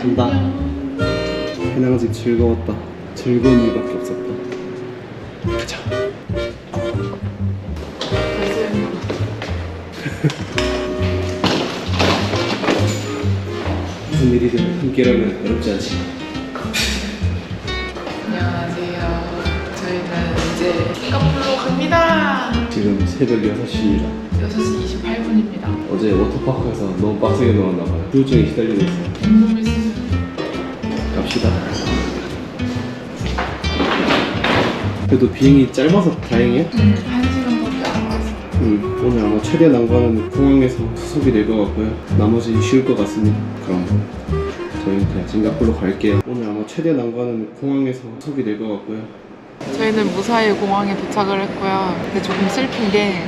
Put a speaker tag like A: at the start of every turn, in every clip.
A: 간다. 해낭직 즐거웠다. 즐거운 일밖에 없었다. 가자. 무슨 일이든 함께라면 어렵지 않지.
B: 안녕하세요. 저희는 이제 싱가포르로 갑니다.
A: 지금 새벽 6시입니다.
B: 6시 28분입니다.
A: 어제 워터파크에서 너무 빡세게 놀았나봐요. 후유증에 시달리고 있어요. 갑시다. 그래도 비행이 짧아서 다행이야.
B: 음, 한 시간밖에 안 왔어.
A: 음, 오늘 아마 최대 난관은 공항에서 수속이 될 것 같고요. 나머지 쉬울 것 같습니다. 그럼 저희는 그냥 싱가포르로 갈게요. 오늘 아마 최대 난관은 공항에서 수속이 될 것 같고요.
B: 저희는 무사히 공항에 도착을 했고요. 근데 조금 슬픈 게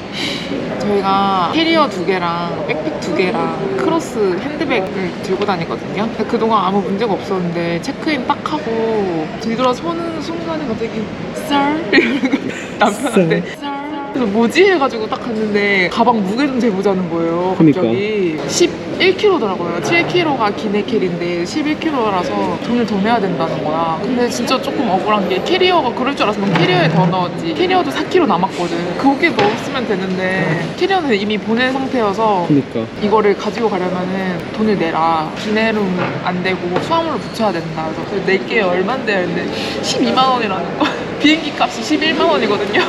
B: 저희가 캐리어 두 개랑 백팩 두 개랑 크로스 핸드백을 들고 다니거든요. 근데 그동안 아무 문제가 없었는데 체크인 딱 하고 뒤돌아 서는 순간에 갑자기 쌀 이러는 거 남편한테 쌀 그래서 뭐지 해가지고 딱 갔는데 가방 무게 좀 재보자는 거예요. 갑자기 11kg더라고요. 7kg가 기내 캐리인데 11kg라서 돈을 더 내야 된다는 거야. 근데 진짜 조금 억울한 게 캐리어가 그럴 줄 알았으면 캐리어에 더 넣었지. 캐리어도 4kg 남았거든. 그게 넣었으면 되는데 캐리어는 이미 보낸 상태여서
A: 그니까.
B: 이거를 가지고 가려면은 돈을 내라. 기내로는 안 되고 수화물을 붙여야 된다. 그래서 낼게 얼만데 했는데 12만 원이라는 거. 비행기 값이 11만 원이거든요.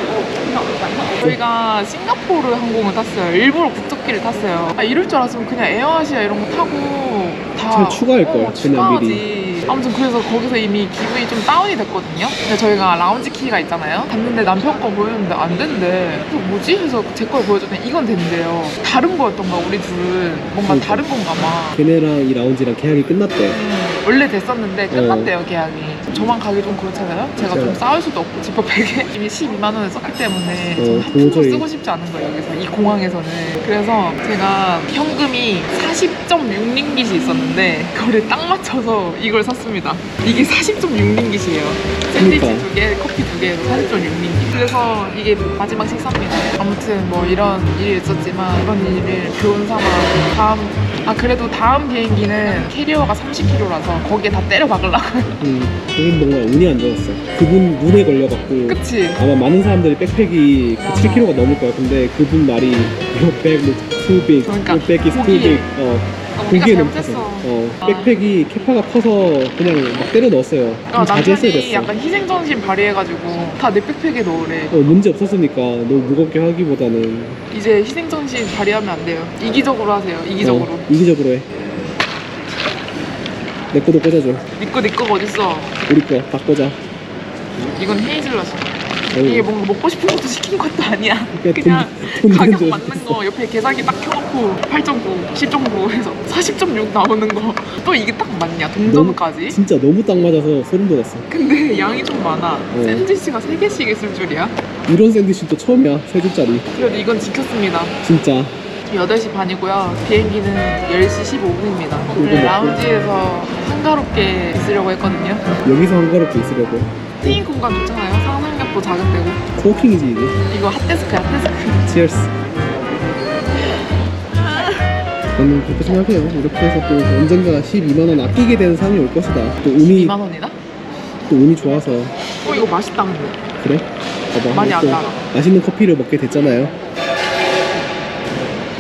B: 저희가 싱가포르 항공을 탔어요. 일부러 국적기를 탔어요. 아, 이럴 줄 알았으면 그냥 에어아시아 이런 거 타고 다
A: 잘 추가할 걸, 그냥
B: 추가하지.
A: 미리.
B: 아무튼 그래서 거기서 이미 기분이 좀 다운이 됐거든요. 근데 저희가 라운지 키가 있잖아요. 갔는데 남편 거 보였는데 안 된대. 그래서 뭐지? 해서 제 걸 보여줬더니 이건 된대요. 다른 거였던 거야, 우리 둘은. 뭔가
A: 그러니까.
B: 다른 건가 봐.
A: 걔네랑 이 라운지랑 계약이 끝났대.
B: 음, 원래 됐었는데 끝났대요 계약이. 저만 가기 좀 그렇잖아요? 제가 좀
A: 그쵸.
B: 싸울 수도 없고 지퍼백에. 이미 12만 원을 썼기 때문에
A: 어,
B: 푼도
A: 도저히.
B: 쓰고 싶지 않은 거예요 여기서. 이 공항에서는. 그래서 제가 현금이 40.6링깃이 있었는데 그거를 딱 맞춰서 이걸 샀습니다. 이게 40.6링깃이에요. 샌드위치
A: 그러니까.
B: 두 개, 커피 두 개에서 40.6링깃. 그래서 이게 마지막 식사입니다. 아무튼 뭐 이런 일이 있었지만 이번 일을 교훈 삼아 다음 아 그래도 다음 비행기는 캐리어가 30kg라서 거기에 다 때려 박으려고
A: 음, 그건 정말 운이 안 좋았어. 그분 눈에 걸려갖고.
B: 그치?
A: 아마 많은 사람들이 백팩이 그
B: 맞아.
A: 7kg가 넘을 거야. 근데 그분 말이 Your bag looks too big.
B: 그러니까
A: Your bag is too
B: 보기에.
A: big. 어, 보기에
B: 잘못했어
A: 넘쳐서. 어,
B: 아.
A: 백팩이 캐파가 커서 그냥 막 때려 넣었어요.
B: 아,
A: 좀 자제했어야
B: 남편이
A: 됐어.
B: 약간 희생 정신 발휘해가지고 다 내 백팩에 넣으래
A: 어, 문제 없었으니까 너무 무겁게 하기보다는
B: 이제 희생 정신 발휘하면 안 돼요 이기적으로 하세요 이기적으로
A: 어, 이기적으로 해. 내 거도 꽂아줘.
B: 니꺼 니꺼가 어딨어
A: 우리 거다 꽂아.
B: 이건 헤이즐넛이야 이게 뭔가 먹고 싶은 것도 시킨 것도 아니야
A: 그냥 돈- 돈
B: 가격 맞는 줄거 옆에 계산기 딱 켜놓고 8.9, 10.9 해서 40.6 나오는 거 또 이게 딱 맞냐 동전까지
A: 진짜 너무 딱 맞아서 소름 돋았어.
B: 근데 양이 좀 많아
A: 어.
B: 샌드위치가 3 개씩 있을 줄이야
A: 이런 샌드위치 또 처음이야. 세 줄짜리.
B: 그래도 이건 지켰습니다
A: 진짜.
B: 8시 반이고요 비행기는 10시 15분입니다
A: 이거
B: 오늘? 라운지에서 한가롭게 있으려고 했거든요
A: 여기서 한가롭게 있으려고.
B: 트인 공간 좋잖아요 상상력도 자극되고
A: 코워킹이지 이게.
B: 이거 핫데스크야 핫데스크
A: 치얼스. 저는 그렇게 생각해요. 이렇게 해서 또 언젠가 12만 원 아끼게 되는 상황이 올 것이다. 또 운이
B: 2만 원이다?
A: 또 운이 좋아서
B: 어 이거 맛있다 근데
A: 그래? 봐봐.
B: 많이
A: 안또
B: 달아.
A: 맛있는 커피를 먹게 됐잖아요.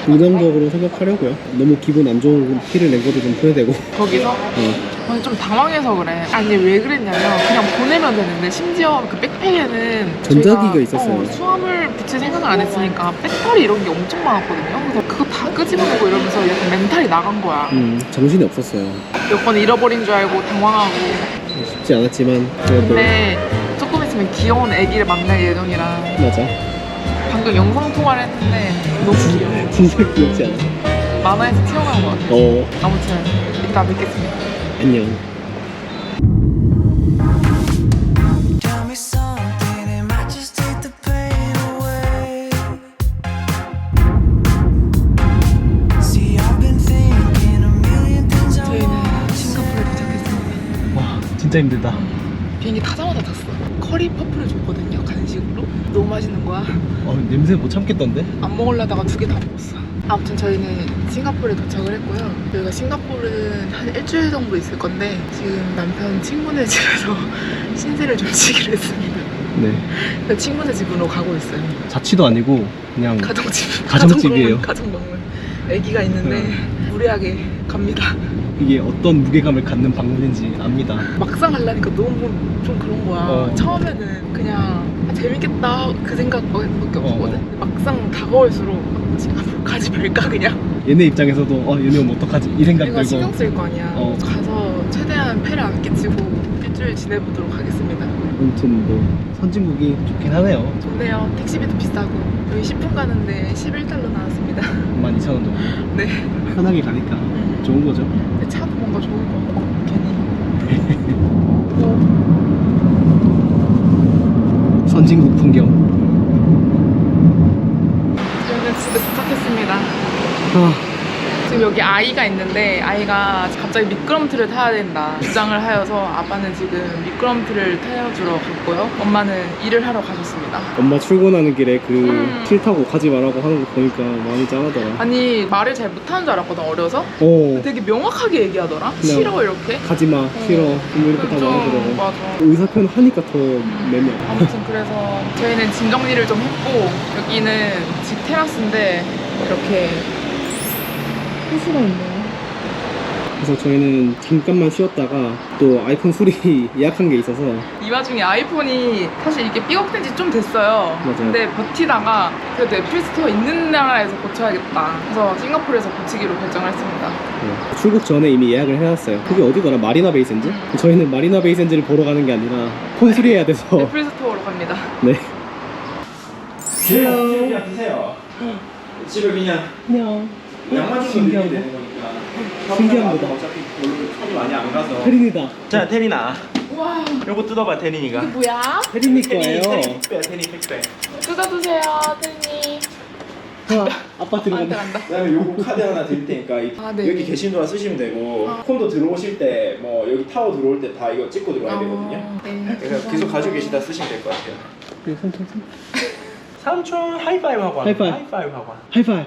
A: 긍정적으로 생각하려고요. 너무 기분 안 좋은 티를 낸 것도 좀 후회되고.
B: 거기서
A: 어.
B: 아니, 좀 당황해서 그래. 아니 왜 그랬냐면 그냥 보내면 되는데 심지어 그 백팩에는
A: 전자기가
B: 저희가,
A: 있었어요.
B: 어, 수화물 붙일 생각을 안 했으니까 백팔이 이런 게 엄청 많았거든요. 그래서 그거 다 끄집어내고 이러면서 약간 멘탈이 나간 거야.
A: 음, 정신이 없었어요.
B: 여권 잃어버린 줄 알고 당황하고.
A: 쉽지 않았지만 그래도
B: 근데 조금 있으면 귀여운 아기를 만날 예정이라.
A: 맞아.
B: 방금 영상 통화를 했는데 너무 귀여워.
A: 진짜 귀엽지 않아?
B: 만화에서 튀어나온 것 같아.
A: 어,
B: 아무튼 이따 뵙겠습니다
A: 안녕.
C: Tell me something, it might just take the pain away. See, I've been thinking a million things I
B: 저희는
C: want.
B: 싱가포르에 도착했습니다
A: 와, 진짜 힘들다.
B: 비행기 타자마자 탔어 커리 퍼플을 줬거든요 간식으로 너무 맛있는 거야
A: 어, 냄새 못 참겠던데?
B: 안 먹으려다가 두 개 다 먹었어 아무튼 저희는 싱가포르에 도착을 했고요. 저희가 싱가포르는 한 일주일 정도 있을 건데 지금 남편 친구네 집에서 신세를 좀 지기로 했습니다.
A: 네.
B: 그래서 친구네 집으로 가고 있어요.
A: 자취도 아니고 그냥
B: 가정집.
A: 가정집이에요.
B: 가정방문. 아기가 있는데 무리하게 갑니다.
A: 이게 어떤 무게감을 갖는 방문인지 압니다.
B: 막상 하려니까 너무 좀 그런 거야.
A: 어.
B: 처음에는 그냥 아, 재밌겠다 그 생각밖에
A: 어.
B: 없거든. 막상 다가올수록 아, 싱가포르 가지 말까 그냥.
A: 얘네 입장에서도 어 얘네 오면 어떡하지 이 생각 들고
B: 신경 쓸거 아니야.
A: 어.
B: 가서 최대한 폐를 안 끼치고 일주일 지내보도록 하겠습니다.
A: 아무튼 뭐 선진국이 좋긴 하네요.
B: 좋네요. 택시비도 비싸고 여기 10분 가는데 11달러 나왔습니다.
A: 12,000원 정도.
B: 네.
A: 편하게 가니까 좋은 거죠.
B: 근데 차도 뭔가 좋은 거 같아. 괜히. 어,
A: 선진국 풍경.
B: 저희는 집에 도착했습니다.
A: 아,
B: 지금 여기 아이가 있는데 아이가 갑자기 미끄럼틀을 타야 된다 주장을 하여서 아빠는 지금 미끄럼틀을 태워주러 갔고요. 엄마는 일을 하러 가셨습니다.
A: 엄마 출근하는 길에 그
B: 음.
A: 길 타고 가지 말라고 하는 거 보니까 마음이 짠하더라.
B: 아니 말을 잘 못하는 줄 알았거든 어려서.
A: 어,
B: 되게 명확하게 얘기하더라. 싫어 이렇게.
A: 가지 마, 싫어. 뭐 이렇게
B: 다좀
A: 말하더라고.
B: 맞아.
A: 의사 표현 하니까 더 매며.
B: 아무튼 그래서 저희는 짐 정리를 좀 했고 여기는 집 테라스인데 이렇게 호수가 있네요.
A: 그래서 저희는 잠깐만 쉬었다가 또 아이폰 수리 예약한 게 있어서
B: 이 와중에 아이폰이 사실 이게 삐걱된 지 좀 됐어요.
A: 맞아요.
B: 근데 버티다가 그래도 애플 스토어 있는 나라에서 고쳐야겠다. 그래서 싱가포르에서 고치기로 결정을 했습니다.
A: 네, 출국 전에 이미 예약을 해놨어요. 그게 어디더라? 마리나 베이센즈?
B: 음.
A: 저희는 마리나 베이센즈를 보러 가는 게 아니라 폰 수리해야 돼서
B: 애플 스토어로 갑니다.
A: 네.
D: 그냥 드세요. 집에 그냥
A: 안녕.
D: 양만 좀
A: 신기하다.
D: 넣으면 되는 거니까.
A: 신기합니다.
D: 어차피 별로 손이 많이 안 가서.
A: 혜린이다.
D: 자, 테리나.
B: 와,
D: 요거 뜯어봐, 테린이가.
B: 뭐야?
A: 혜린이
D: 테린이,
A: 거예요.
D: 테린이 택배, 테린이 택배.
B: 뜯어주세요, 트니.
A: 아, 아빠 들어간다.
B: 간다.
D: 그다음에 요거 카드 하나 드릴 테니까 이-
B: 아, 네.
D: 여기 계신 동안 쓰시면 되고
B: 아.
D: 콘도 들어오실 때 뭐 여기 타워 들어올 때 다 이거 찍고 들어와야 되거든요.
B: 어, 네.
D: 그래서 계속 가지고 계시다 쓰시면 될 것 같아요.
A: 네, 삼촌, 삼촌.
D: 삼촌 하이파이브 하고 와.
A: 하이파이브.
D: 하이파이브 하고 와.
A: 하이파이.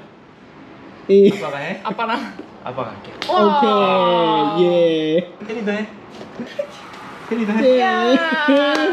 A: 이.
D: 아빠가 해?
B: 아빠랑.
D: 아빠가 할게.
B: 와.
A: 오케이. 예.
D: 테리도 해. 테리도 해.
A: 예.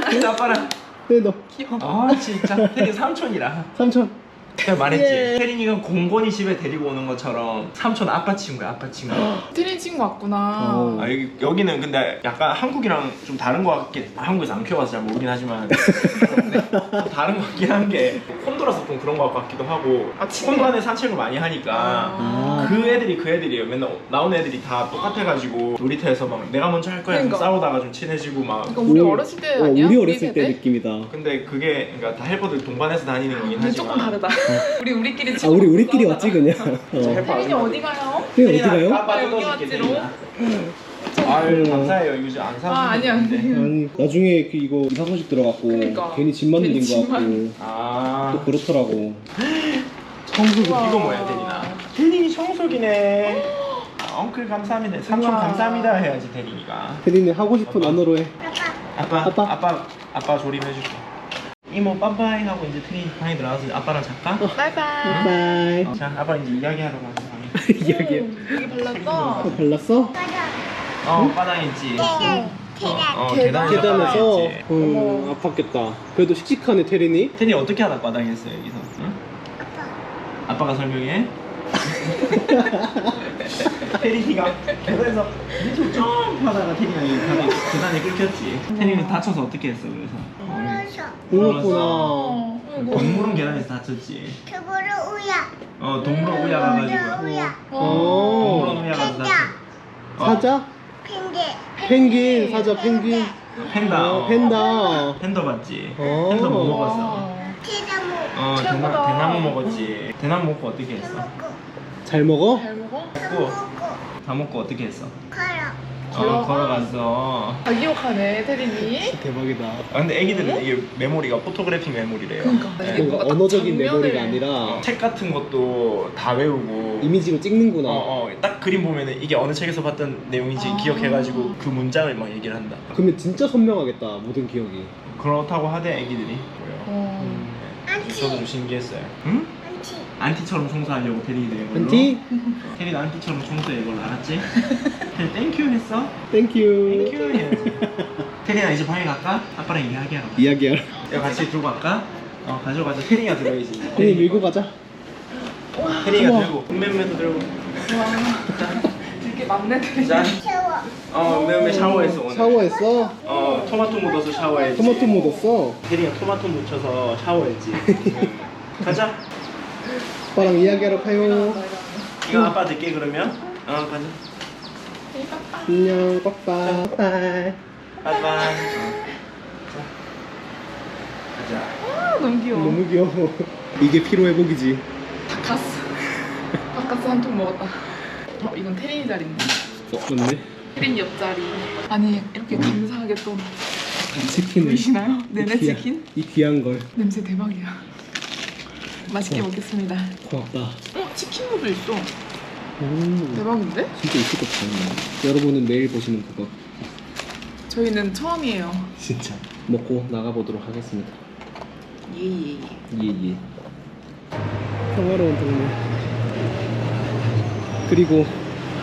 D: 테리 아빠랑.
A: 네, 너.
B: 귀여워.
D: 아 진짜 테리 삼촌이라.
A: 삼촌.
D: 내가 말했지.
A: 예.
D: 혜린이가 공건이 집에 데리고 오는 것처럼 삼촌 아빠 친구야, 아빠 친구.
B: 트니 친구 왔구나.
A: 어.
D: 아, 여기, 여기는 근데 약간 한국이랑 좀 다른 것 같긴 아, 한국에서 안 키워봐서 잘 모르긴 하지만 근데 다른 것 같긴 한 게 콘도라서 좀 그런 것 같기도 하고
B: 아?
D: 콘도 안에 산책을 많이 하니까
A: 아.
D: 그 애들이 그 애들이에요 맨날 나오는 애들이 다 똑같아가지고 놀이터에서 막 내가 먼저 할 거야
B: 그러니까.
D: 싸우다가 좀 친해지고 막
B: 그러니까 우리
A: 오.
B: 어렸을 때
A: 어,
B: 아니야?
A: 우리 어렸을 때
B: 세대?
A: 느낌이다.
D: 근데 그게 그러니까 다 헬퍼들 동반해서 다니는 거긴 하지만
B: 조금 다르다. 우리 우리끼리
A: 아, 우리 우리끼리. 왔지 그냥.
D: 진짜
A: 어.
B: 어디 가요?
A: 혜린 어디
D: 혜린아,
A: 가요?
D: 아빠
B: 여기 왔지롱.
D: 혜린아. 아유 감사해요 이거 안 사주는
B: 아, 아니야,
D: 건데.
B: 아니야.
A: 아니 나중에 그 이거 이사 소식 들어갔고
B: 그러니까.
A: 괜히 집 만들린
B: 괜히 거집
A: 같고 아또 그렇더라고.
D: 청소기. 이거 뭐야 대리나 대리니 청소기네 아, 엉클 감사합니다 삼촌
B: 우와.
D: 감사합니다 해야지 대리니가
A: 혜린이 하고 싶은 언어로 해.
D: 아빠
A: 아빠.
D: 아빠 아빠 조립해줄게 이모 빠빠이 하고 이제 테리 방에 들어가서 아빠랑 잠깐
B: 바이바이.
A: 바이.
D: 어, 자 아빠 이제 이야기하러 가는 방에
A: 이야기해.
B: 음, 여기 발랐어.
A: 어, 발랐어?
D: 어 바닥에 있지 어, 어
B: 계단.
D: 계단에서
A: 계단에서
D: 바닥에 있지
A: 음, 아팠겠다. 그래도 씩씩하네 테린이.
D: 테리 어떻게 하다 바닥에 했어 여기서 응? 아빠가 설명해 테리가 계단에서 계속 점프하다가 테리가 이 바닥에 계단에 끌켰지 테리는 다쳐서 어떻게 했어 그래서
A: 울었구나.
B: 어, 아이고.
D: 동물은 계단에서 다쳤지
E: 그거를 우야.
D: 어 동물원 우야 가가지고
E: 우야.
A: 어.
D: 동물원 우야 가서 다쳤 어,
A: 사자?
E: 핑계.
A: 펭귄 사자 펭귄.
D: 팬다
A: 어,
D: 어.
A: 팬다.
D: 팬더 봤지
A: 어.
D: 팬더 뭐 먹었어
B: 와.
E: 티다무.
D: 어
B: 최고다.
D: 대나, 대나무 먹었지 대나무 먹고 어떻게 했어
E: 먹고.
A: 잘 먹어?
B: 잘 먹어?
E: 먹고.
D: 다 먹고 어떻게 했어
E: 걸어.
D: 어
B: 걸어가?
D: 걸어갔어
B: 아 기억하네 태린이.
A: 대박이다.
D: 아 근데 애기들은 이게 메모리가 포토그래픽 메모리래요
B: 그러니까.
D: 네.
B: 이게
A: 뭔가
B: 뭔가
A: 언어적인
B: 장면을-
A: 메모리가 아니라
D: 책 같은 것도 다 외우고
A: 이미지로 찍는구나.
D: 어, 어, 딱 그림 보면은 이게 어느 책에서 봤던 내용인지
B: 아.
D: 기억해가지고 그 문장을 막 얘기를 한다.
A: 그러면 진짜 선명하겠다 모든 기억이.
D: 그렇다고 하대 애기들이.
B: 어.
D: 네. 저도 좀 신기했어요. 응?
E: 안티.
D: 안티처럼 청소하려고 테리도 이걸로
A: 안티?
D: 테리도 안티처럼 청소해 이걸로 알았지? 테리 땡큐 했어?
A: 땡큐
D: 땡큐 해야지 테리야 이제 방에 갈까? 아빠랑 이야기하러 가
A: 이야기하러
D: 이거 같이 들고 갈까? 어 가져가자 테리가 들어야지
A: 형님 밀고 가자
D: 테리가
A: 우와.
D: 들고 은매매도 들고
B: 되게 막내들이.
D: 짠
E: 채워.
D: 어, 은매매 샤워했어 오늘
A: 샤워했어?
D: 어 토마토 묻어서 샤워했지
A: 토마토 묻었어?
D: 테리가 토마토 묻혀서 샤워했지 응. 가자
A: 아빠랑 이야기하러 가요
D: 이거 아빠 듣게 그러면 어 가자
A: 안녕 빠빠 빠이
D: 빠이빠이 자 가자
B: 아, 너무 귀여워.
A: 너무 귀여워 이게 피로 회복이지
B: 바카스. 바카스 한 통 먹었다. 어, 이건 테린이 자리인데.
A: 어 맞네
B: 테린 옆자리. 아니, 이렇게 감사하게 또
A: 치킨을
B: 보이시나요?
A: 귀한-
B: 치킨.
A: 이 귀한 걸
B: 냄새 대박이야. 맛있게
A: 어.
B: 먹겠습니다.
A: 고맙다
B: 어, 치킨무도 있어.
A: 오
B: 대박인데?
A: 진짜 있을 것 같네 여러분은 내일 보시는 그거
B: 저희는 처음이에요.
A: 진짜 먹고 나가보도록 하겠습니다
B: 예예예.
A: 예예 평화로운 동네 그리고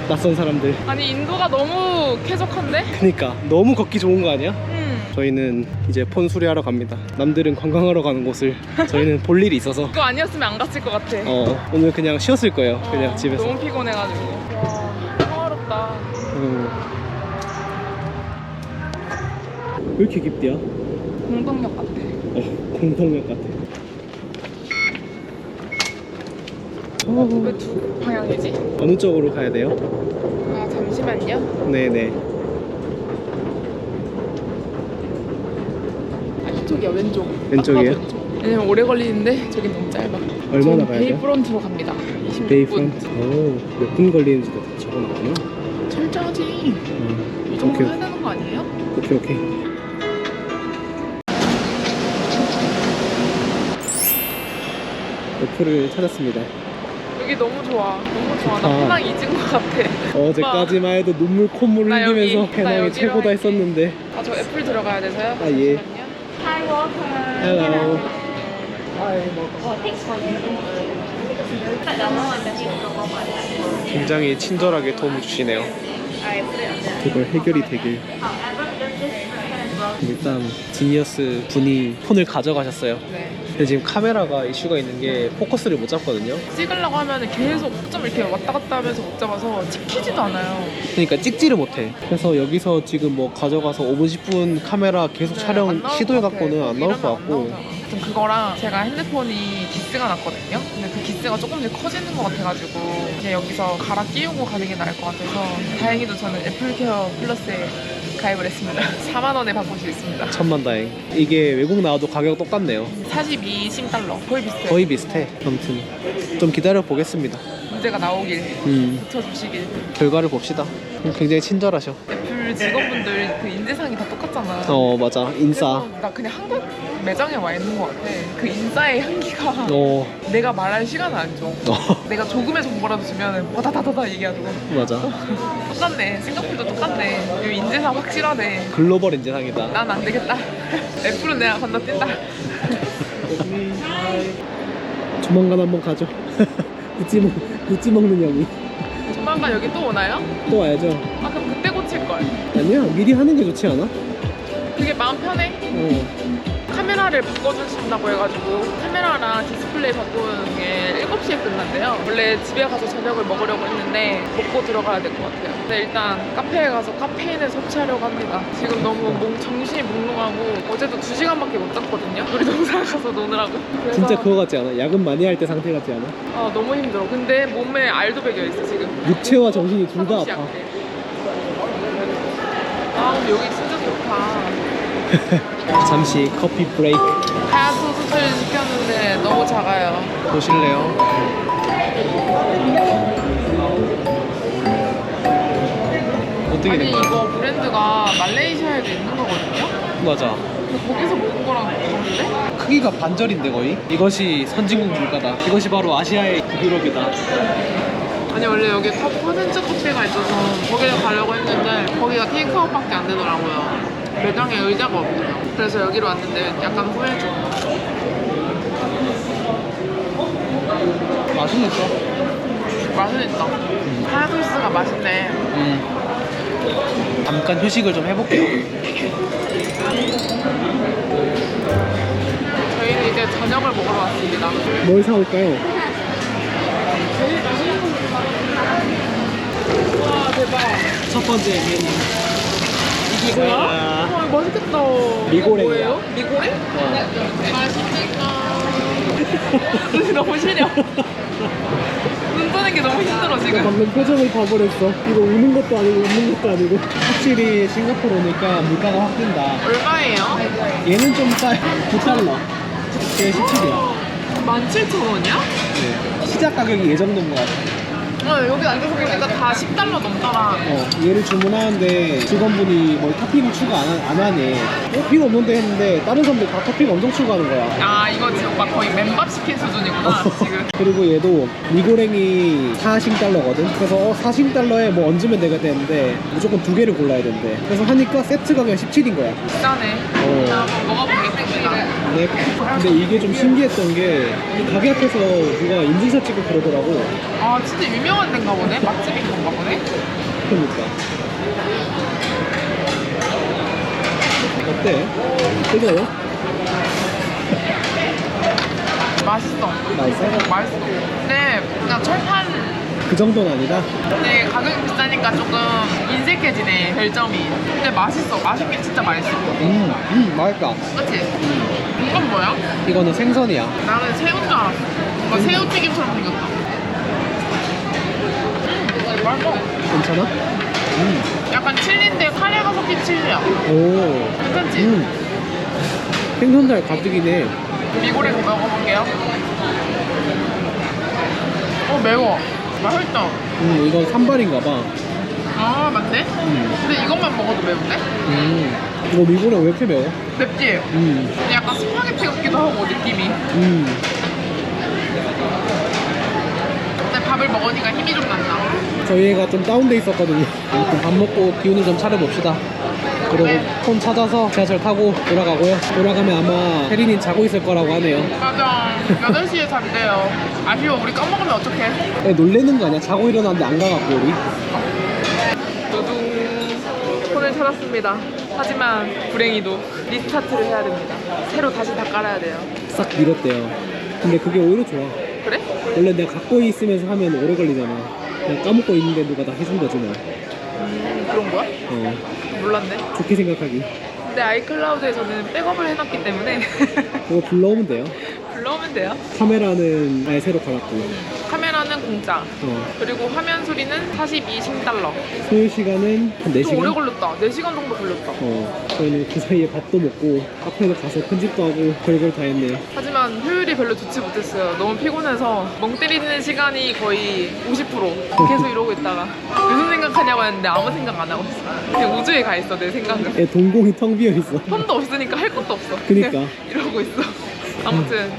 A: 낯선 사람들
B: 아니 인도가 너무 쾌적한데?
A: 그니까 너무 걷기 좋은 거 아니야?
B: 음.
A: 저희는 이제 폰 수리하러 갑니다 남들은 관광하러 가는 곳을 저희는 볼 일이 있어서
B: 이거 아니었으면 안 갔을 것 같아.
A: 어 오늘 그냥 쉬었을 거예요 그냥
B: 어,
A: 집에서
B: 너무 피곤해가지고. 와 평화롭다.
A: 음. 왜 이렇게 깊디야?
B: 공동역 같아.
A: 어 공동역 같아 어,
B: 왜두 방향이지?
A: 어느 쪽으로 가야 돼요?
B: 아 잠시만요.
A: 네네
B: 아 이쪽이야 왼쪽.
A: 왼쪽이에요?
B: 아까 왼쪽. 왜냐면 오래 걸리는데 저기 너무 짧아.
A: 얼마나 가야 돼?
B: 베이프론트로 갑니다. 26분.
A: 베이프런트 오몇 분 걸리는지도 다 적어놨구나
B: 철저하지.
A: 음,
B: 이 정도
A: 오케이
B: 해야 되는 거 아니에요?
A: 오케이 오케이 어플을 찾았습니다
B: 여기 너무 좋아. 너무 좋아. 나 편랑 잊은 것 같아.
A: 어제까지만 해도 눈물 콧물
B: 나 여기,
A: 흘리면서
B: 나
A: 해낭이
B: 여기로
A: 최고다
B: 할게.
A: 했었는데
B: 아 저 애플 들어가야 돼서요.
A: 아, 예.
B: 잠시만요. Hi, water.
A: Hello 굉장히 친절하게 도움을 주시네요 그걸 해결이 되길 일단 지니어스 분이 폰을 가져가셨어요
B: 네.
A: 근데 지금 카메라가 이슈가 있는 게 포커스를 못 잡거든요
B: 찍으려고 하면 계속 점 이렇게 왔다 갔다 하면서 못 잡아서 찍히지도 않아요.
A: 그러니까 찍지를 못해 그래서 여기서 지금 뭐 가져가서 5분 10분 카메라 계속
B: 네,
A: 촬영
B: 안 나올
A: 시도해갖고는
B: 같아.
A: 안 나올 것
B: 이러면 안
A: 같고
B: 나오잖아. 아무튼 그거랑 제가 핸드폰이 기스가 났거든요. 근데 그 기스가 조금씩 커지는 것 같아가지고 그냥 여기서 갈아 끼우고 가는 게 나을 것 같아서 다행히도 저는 애플케어 플러스에 가입을 했습니다. 4만 원에 바꿀 수 있습니다.
A: 천만 다행 이게 외국 나와도 가격 똑같네요
B: 42 10달러 거의 비슷해요.
A: 거의 비슷해 아무튼 좀 기다려 보겠습니다
B: 문제가 나오길
A: 음
B: 붙여주시길.
A: 결과를 봅시다 굉장히 친절하셔
B: 애플 직원분들 그 인재상이 다 똑같잖아.
A: 어 맞아 인싸
B: 그래서 나 그냥 한국 매장에 와 있는 것 같아. 그 인싸의 향기가
A: 어,
B: 내가 말할 시간을 안 줘.
A: 어
B: 내가 조금의 정보라도 주면 와다다다다 얘기하고
A: 맞아
B: 똑같네. 싱가포르도 똑같네. 이 인재상 확실하네.
A: 글로벌 인재상이다
B: 난 안 되겠다. 애플은 내가 건너뛴다.
A: 조만간 한번 가죠 구찌, 먹, 구찌 먹는 형이
B: 조만간 여기 또 오나요?
A: 또 와야죠
B: 아 그럼 그때 고칠 걸.
A: 아니야 미리 하는 게 좋지 않아?
B: 그게 마음 편해.
A: 어
B: 카메라를 바꿔주신다고 해가지고 카메라랑 디스플레이 바꾸는 게 7시에 끝난대요. 원래 집에 가서 저녁을 먹으려고 했는데 먹고 들어가야 될 것 같아요. 근데 일단 카페에 가서 카페인을 섭취하려고 합니다. 지금 너무 몽, 정신이 몽롱하고 어제도 2시간밖에 못 잤거든요. 우리 동생 가서 노느라고. 그래서
A: 진짜 그거 같지 않아? 야근 많이 할 때 상태 같지 않아?
B: 아, 너무 힘들어. 근데 몸에 알도 배겨 있어 지금.
A: 육체와 정신이 둘 다 아파.
B: 아 근데 여기 진짜 좋다.
A: 잠시 커피 브레이크
B: 하얀 소스를 시켰는데 너무 작아요.
A: 보실래요? 어떻게
B: 아니
A: 된 거야?
B: 이거 브랜드가 말레이시아에도 있는 거거든요.
A: 맞아
B: 근데 거기서 먹은 거랑 다른데?
A: 크기가 반절인데 거의? 이것이 선진국 물가다 이것이 바로 아시아의 유럽이다
B: 아니 원래 여기 컵 퍼센트 커피가 있어서 거기를 가려고 했는데 거기가 테이크아웃밖에 안 되더라고요. 매장에 의자가 없어요. 그래서 여기로 왔는데 약간 후회죠. 맛은 있어. 파야토스가 맛있네.
A: 음. 잠깐 휴식을 좀 해볼게요.
B: 저희는 이제 저녁을 먹으러 왔습니다.
F: 뭘 사올까요?
B: 와 대박.
A: 첫 번째 메뉴.
B: 이거야? 와 맛있겠다. 이거 뭐예요? 미고랭? 맛있겠다. 눈이 너무 시려. 눈 뜨는 게 너무 힘들어 지금.
F: 방금 표정을 봐버렸어. 이거 우는 것도 아니고 웃는 것도 아니고.
A: 확실히 싱가포르 오니까 물가가 확 뛴다.
B: 얼마예요?
A: 얘는 좀 싸. 9달러. 얘 17이야.
B: 17,000원이야?
A: 시작 가격이 이 정도인 것 같아.
B: 어, 여기 앉아서 보니까 다 10달러 넘더라.
A: 어, 얘를 주문하는데 직원분이 뭐 토핑 추가 안, 하- 안 하네. 어, 필요 없는데 했는데 다른 사람들 다 토핑 엄청 추가하는 거야.
B: 아, 이거 지금 막 거의 맨밥 시킨 수준이구나, 지금.
A: 그리고 얘도 미고랭이 4싱달러거든. 그래서 어, 4싱달러에 뭐 얹으면 되겠는데 무조건 두 개를 골라야 된대. 그래서 하니까 세트 가격 17인 거야.
B: 비싸네.
A: 어.
B: 한번 먹어보겠습니다.
A: 네. 근데 이게 좀 신기했던 게이 가게 앞에서 누가 인증샷 찍고 그러더라고.
B: 아, 진짜 유명한 데인가 보네? 맛집인 건가 보네?
A: 그러니까. 어때? 뜨거워?
B: 맛있어.
A: 맛있어?
B: 맛있어. 근데 그냥 철판
A: 그 정도는 아니다.
B: 근데 가격이 비싸니까 조금 인색해지네 별점이 근데 맛있어 맛있긴 진짜 맛있어
A: 음, 음, 맛있다.
B: 그치? 이건 뭐야?
A: 이거는 생선이야.
B: 나는 새우인 줄 알았어 뭔가 새우튀김처럼 생겼다 음
A: 괜찮아? 음.
B: 약간 칠리인데 카레가 섞인 칠리야
A: 오.
B: 괜찮지?
A: 음. 생선살 가득이네.
B: 미고랭 먹어볼게요 어 매워 맛있다
A: 음, 이건 산발인가 봐.
B: 아 맞네?
A: 음.
B: 근데 이것만 먹어도 매운데?
A: 음. 이거 미고랭 왜 이렇게 매워?
B: 맵지?
A: 음.
B: 근데 약간 스파게티 같기도 하고 느낌이
A: 음.
B: 근데 밥을 먹으니까 힘이 좀 난다
A: 저희 애가 좀 다운돼 있었거든요. 밥 먹고 기운을 좀 차려봅시다. 그리고
B: 네.
A: 폰 찾아서 지하철 타고 돌아가고요. 돌아가면 아마 혜린이 자고 있을 거라고 하네요.
B: 맞아 8시에 잔대요 아쉬워 우리 까먹으면 어떡해
A: 애 놀래는 거 아니야? 자고 일어났는데 안 가갖고 우리?
B: 두둥 폰을 찾았습니다 하지만 불행히도 리스타트를 해야 됩니다 새로 다시 다 깔아야 돼요
A: 싹 밀었대요. 근데 그게 오히려 좋아.
B: 그래?
A: 원래 내가 갖고 있으면서 하면 오래 걸리잖아. 그냥 까먹고 있는데 누가 다 해준 거지 뭐.
B: 음, 그런 거야?
A: 어,
B: 몰랐네
A: 좋게 생각하기.
B: 근데 아이클라우드에서는 백업을 해놨기 때문에
A: 그거 불러오면 돼요.
B: 불러오면 돼요
A: 카메라는 아예 새로 갈았고.
B: 카메라는 공짜
A: 어,
B: 그리고 화면 소리는 42싱달러
A: 소요 시간은
B: 한좀 오래
A: 4시간?
B: 걸렸다 4시간 정도 걸렸다
A: 어, 저희는 그 사이에 밥도 먹고 카페도 가서 편집도 하고 별걸 다 했네요.
B: 하지만 효율이 별로 좋지 못했어요. 너무 피곤해서 멍 때리는 시간이 거의 50% 계속 이러고 있다가 무슨 생각하냐고 했는데 아무 생각 안 하고 있어. 그냥 우주에 가 있어 내 생각은.
A: 애 동공이 텅 비어 있어.
B: 폰도 없으니까 할 것도 없어.
A: 그니까.
B: 그냥 이러고 있어. 아무튼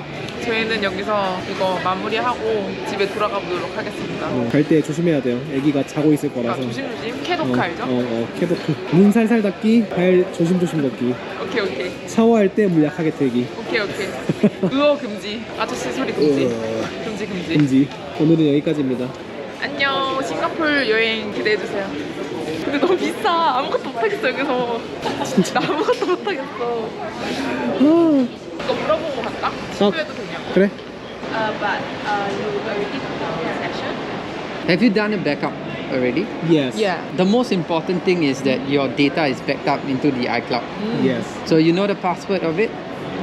B: 저희는 여기서 이거 마무리하고 집에 돌아가 보도록 하겠습니다.
A: 어, 갈때 조심해야 돼요. 애기가 자고 있을
B: 아,
A: 거라서.
B: 조심조심 캐도크
A: 어,
B: 알죠?
A: 어, 어, 캐도크. 눈 살살 닫기, 발 조심조심 걷기.
B: 오케이 오케이
A: 샤워할 때 물 약하게 틀기.
B: 오케이 오케이. 의어 금지. 아저씨 소리 금지.
A: 어,
B: 금지 금지.
A: 금지. 오늘은 여기까지입니다.
B: 안녕 싱가폴 여행 기대해 주세요 근데 너무 비싸 아무것도 못하겠어 여기서
A: 진짜.
B: 나 아무것도 못하겠어
A: 아,
B: 이거 물어보고 갈까? 시도해도 되냐
A: Today?
B: Uh, but uh, you already took the session.
G: Have you done a backup already?
A: Yes.
B: Yeah.
G: The most important thing is that your data is backed up into the iCloud. Mm.
A: Yes.
G: So you know the password of it?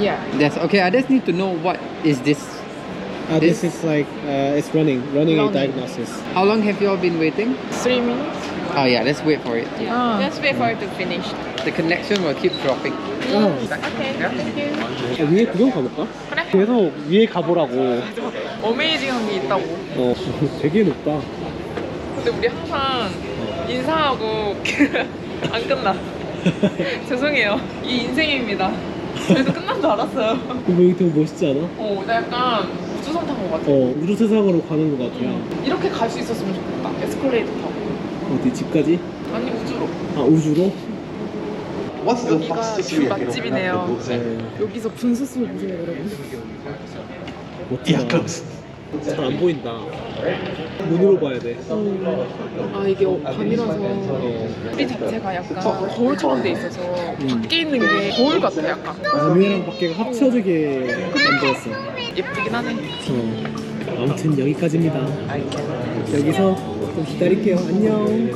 B: Yeah.
G: That's okay. I just need to know what is this.
A: Uh, this,
G: this
A: is like uh, it's running, running a diagnosis.
G: How long have you all been waiting?
B: Three minutes.
G: Oh yeah, let's wait for it.
B: Uh. Let's wait for it to finish
G: The connection will keep dropping.
A: 어.
B: Okay thank you
A: 아, 위에 구경 가볼까?
B: 그래
A: 계속 위에 가보라고.
B: 어메이징한 게 있다고
A: 어, 되게 높다.
B: 근데 우리 항상 인사하고 안 끝나 죄송해요 이 인생입니다 그래도 끝난 줄 알았어요
A: 근데 여기 되게 멋있지 않아?
B: 어, 나 약간 우주선 탄 것 같아.
A: 어, 우주 세상으로 가는 것 같아.
B: 이렇게 갈 수 있었으면 좋겠다. 에스컬레이터 타고.
A: 어디 집까지?
B: 아니 우주로.
A: 아 우주로?
B: 여기가 그 맛집이네요.
A: 네.
B: 여기서 분수술 보세요, 여러분.
A: 멋지다. 잘안 보인다. 눈으로 봐야 돼.
B: 아 이게 밤이라서 우리 자체가 약간 거울처럼 돼 있어서 밖에 있는 게 거울 같아 약간
A: 밤이랑 밖에가 합쳐지게 만들었어.
B: 예쁘긴 하네
A: 어. 아무튼 여기까지입니다. 여기서 좀 기다릴게요. 안녕.